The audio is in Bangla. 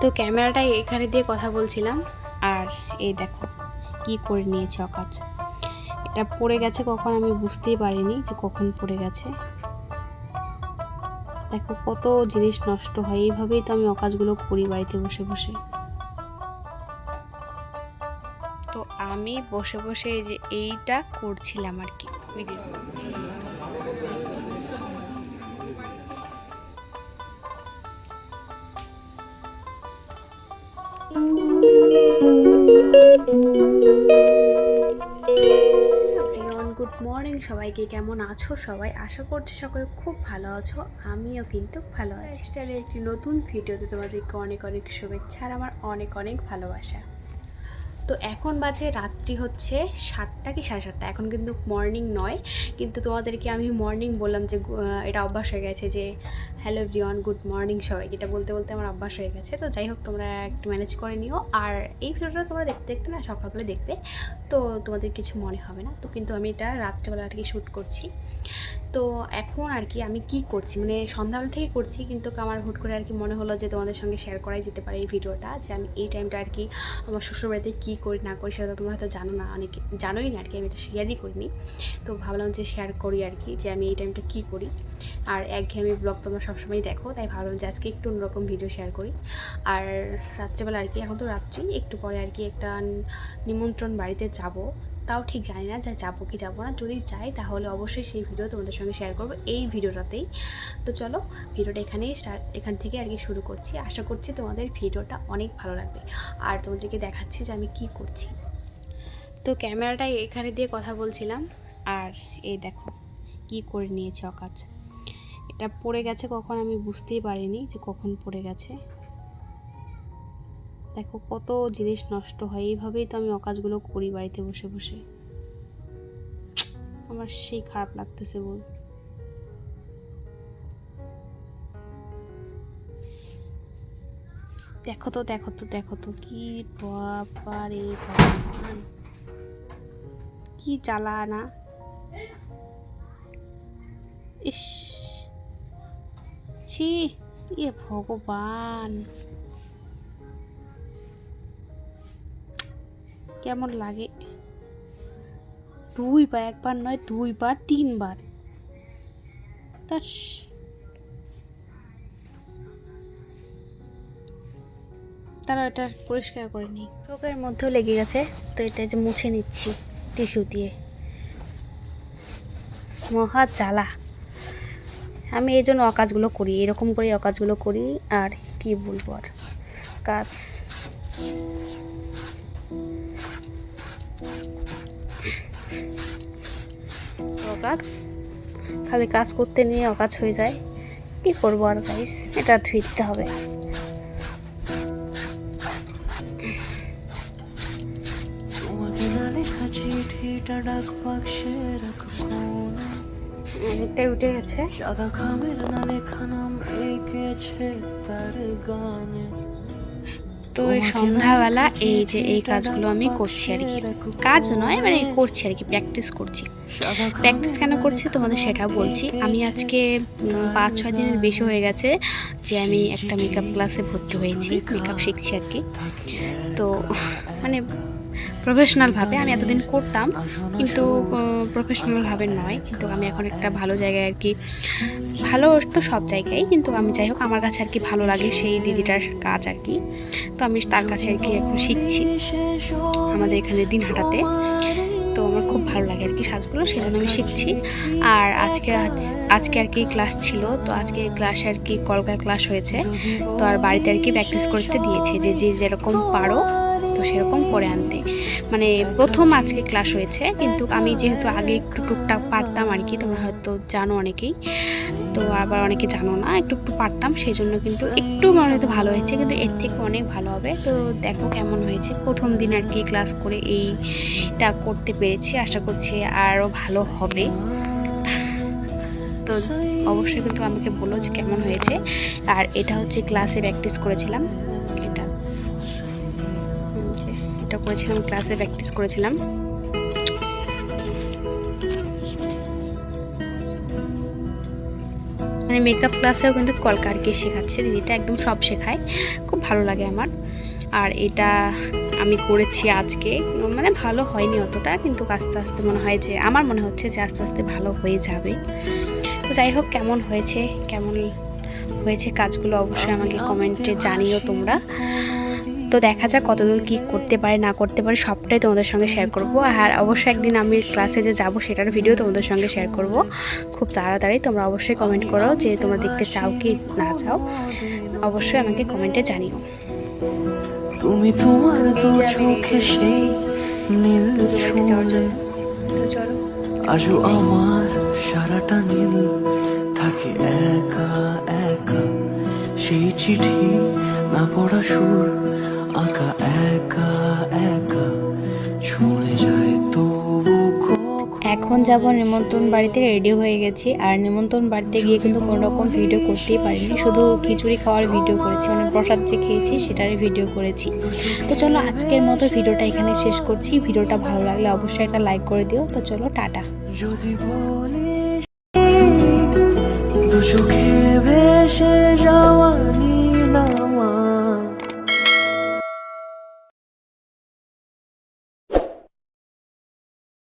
তো ক্যামেরাটা এখানে দিয়ে কথা বলছিলাম। আর এই দেখো, কি করে নিয়েছে অকাজ। এটা পড়ে গেছে কখন আমি বুঝতেই পারিনি যে কখন পড়ে গেছে। দেখো কত জিনিস নষ্ট হয়, এইভাবেই তো আমি অকাজগুলো করি বাড়িতে বসে বসে। তো আমি বসে বসে এই যে এইটা করছিলাম আর কি। Good morning. সবাইকে কেমন আছো সবাই? আশা করছি সকলে খুব ভালো আছো। আমিও কিন্তু ভালো আছি। তাহলে একটি নতুন ভিডিওতে তোমাদেরকে অনেক অনেক শুভেচ্ছা আর আমার অনেক অনেক ভালোবাসা। তো এখন বাজে রাত্রি হচ্ছে সাতটা কি সাড়ে সাতটা। এখন কিন্তু মর্নিং নয়। কিন্তু তোমাদেরকে আমি মর্নিং বললাম যে এটা অভ্যাস হয়ে গেছে যে হ্যালো এভরিওয়ান গুড মর্নিং সবাইকে। এটা বলতে বলতে আমার অভ্যাস হয়ে গেছে। তো যাই হোক, তোমরা একটু ম্যানেজ করে নিও। আর এই ভিডিওটা তোমরা দেখতে দেখতে না সকালবেলা দেখবে। তো তোমাদের কিছু মনে হবে না। তো কিন্তু আমি এটা রাত্রেবেলা আর কি শ্যুট করছি। তো এখন আর কি আমি কি করছি? মানে সন্ধ্যাবেলা থেকে করছি কিন্তু আমার হুট করে আর কি মনে হলো যে তোমাদের সঙ্গে শেয়ার করাই যেতে পারে এই ভিডিওটা, যে আমি এই টাইমটা আর কি আমার শ্বশুরবাড়িতে কী করি না করি সেটা তো তোমরা হয়তো জানো না, অনেকে জানোই না আর কি, আমি এটা শেয়ারই করিনি। তো ভাবলাম যে শেয়ার করি আর কি যে আমি এই টাইমটা কী করি। আর একঘেয়েমি ব্লগ তোমরা সবসময় দেখো, তাই ভাবলাম যে আজকে একটু অন্যরকম ভিডিও শেয়ার করি। আর রাত্রেবেলা আর কি, এখন তো রাত্রি, একটু পরে আর কি একটা নিমন্ত্রণ বাড়িতে যাব। তাও ঠিক জানি না যে যাব কি যাব না। যদি যাই, তাহলে অবশ্যই সেই ভিডিও তোমাদের সঙ্গে শেয়ার করব। এই ভিডিওটাতেই তো চলো ভিডিওটা এখানেই স্টার্ট এখান থেকে আর কি শুরু করছি। আশা করছি তোমাদের ভিডিওটা অনেক ভালো লাগবে। আর তোমাদেরকে দেখাচ্ছি যে আমি কি করছি। তো ক্যামেরাটা এখানে দিয়ে কথা বলছিলাম। আর এই দেখো, কি করে নিয়েছে অকাজ। এটা পড়ে গেছে কখন আমি বুঝতেই পারিনি যে কখন পড়ে গেছে। দেখো কত জিনিস নষ্ট হয়। এইভাবেই তো আমি অকাজগুলো করি বাড়িতে বসে বসে। আমার সেই খারাপ লাগতেছে বল। দেখো তো দেখো তো দেখো তো, কি বাবারে ভগবান। কি জ্বালা না ইস, ছি, এ ভগবান। কেমন লাগে? দুইবার একবার নয় দুইবার তিনবার। তার তারা এটা পরিষ্কার করে নিই। চোখের মধ্যেও লেগে গেছে, তো এটা যে মুছে নিচ্ছি টিস্যু দিয়ে। মহা জ্বালা। আমি এই জন্য অকাজগুলো করি, এরকম করে অকাজগুলো করি, আর কি বলব আর? কাজ। অকাজ খালি কাজ করতে নিয়ে অকাজ হয়ে যায়। কি করব আর গাইস এটা ধুয়ে দিতে হবে। অনেকটাই উঠে গেছে। সাদা খামের না লেখা নাম এঁকেছে তার গানে। তো এই সন্ধ্যাবেলা এই যে এই কাজগুলো আমি করছি আর কি। কাজ নয় মানে করছি আর কি প্র্যাকটিস করছি। প্র্যাকটিস কেন করছি তোমাদের সেটা বলছি। আমি আজকে পাঁচ, ছয় দিনের বেশি হয়ে গেছে যে আমি একটা মেকআপ ক্লাসে ভর্তি হয়েছি মেকআপ শিখছি আর কি। তো মানে প্রফেশনালভাবে আমি এতদিন করতাম, কিন্তু প্রফেশনালভাবে নয়। কিন্তু আমি এখন একটা ভালো জায়গায় আর কি, ভালো তো সব জায়গায়, কিন্তু আমি যাই হোক, আমার কাছে আর কি ভালো লাগে সেই দিদিটার কাজ আর কি। তো আমি তার কাছে আর কি এখন শিখছি, আমাদের এখানে দিনহাটাতে। তো আমার খুব ভালো লাগে আর কি সাজগুলো, সেজন্য আমি শিখছি। আর আজকে আজ- আজকে আর কি ক্লাস ছিল, তো আজকে ক্লাসে আর কি কলকার ক্লাস হয়েছে। তো আর বাড়িতে আর কি প্র্যাকটিস করতে দিয়েছে, যে যে যেরকম পারো। তো সেরকম করে আনতে। মানে প্রথম আজকে ক্লাস হয়েছে, কিন্তু আমি যেহেতু আগে একটু টুকটাক পারতাম আর কি, তোমরা হয়তো জানো অনেকেই। তো আবার অনেকে জানো না, একটু একটু পারতাম সেই জন্য কিন্তু একটু মনে হয়তো ভালো হয়েছে, কিন্তু এর থেকে অনেক ভালো হবে। তো দেখো কেমন হয়েছে, প্রথম দিন আর কি ক্লাস করে এইটা করতে পেরেছি, আশা করছি আরও ভালো হবে। তো অবশ্যই কিন্তু আমাকে বলো যে কেমন হয়েছে, আর এটা হচ্ছে ক্লাসে প্র্যাকটিস করেছিলাম। এটা করেছিলাম ক্লাসে প্র্যাকটিস করেছিলাম। মানে মেকআপ ক্লাসেও কিন্তু কলকারকে শেখাচ্ছে দিদিটা একদম সব শেখায়। খুব ভালো লাগে আমার। আর এটা আমি করেছি আজকে। মানে ভালো হয়নি অতটা কিন্তু আস্তে আস্তে মনে হয় যে আমার মনে হচ্ছে যে আস্তে আস্তে ভালো হয়ে যাবে। তো যাই হোক কেমন হয়েছে কেমন হয়েছে কাজগুলো অবশ্যই আমাকে কমেন্টে জানিও তোমরা। তো দেখা যাক কতদূর কী করতে পারে, না করতে পারে, সবটাই তোমাদের সঙ্গে শেয়ার করব। আর অবশ্যই একদিন আমি ক্লাসে যে যাব সেটার ভিডিও তোমাদের সঙ্গে শেয়ার করব। খুব তাড়াতাড়ি তোমরা অবশ্যই কমেন্ট করো যে তোমরা দেখতে চাও কি না চাও। অবশ্যই আমাকে কমেন্টে জানিও। তুমি তোমার আমি চোখে সেই নীল। তো আমার সারাটা নীল থাকে একা একা। সেই চিঠি না পড়া এখন যাব নিমন্ত্রণ বাড়িতে রেডি হয়ে গেছি। আর নিমন্ত্রণ বাড়িতে গিয়ে কিন্তু কোনো রকম ভিডিও করতেই পারিনি। শুধু খিচুড়ি খাওয়ার ভিডিও করেছি মানে প্রসাদ যে খেয়েছি সেটারই ভিডিও করেছি। তো চলো আজকের মতো ভিডিওটা এখানে শেষ করছি। ভিডিওটা ভালো লাগলে অবশ্যই একটা লাইক করে দিও। তো চলো, টাটা। চোখে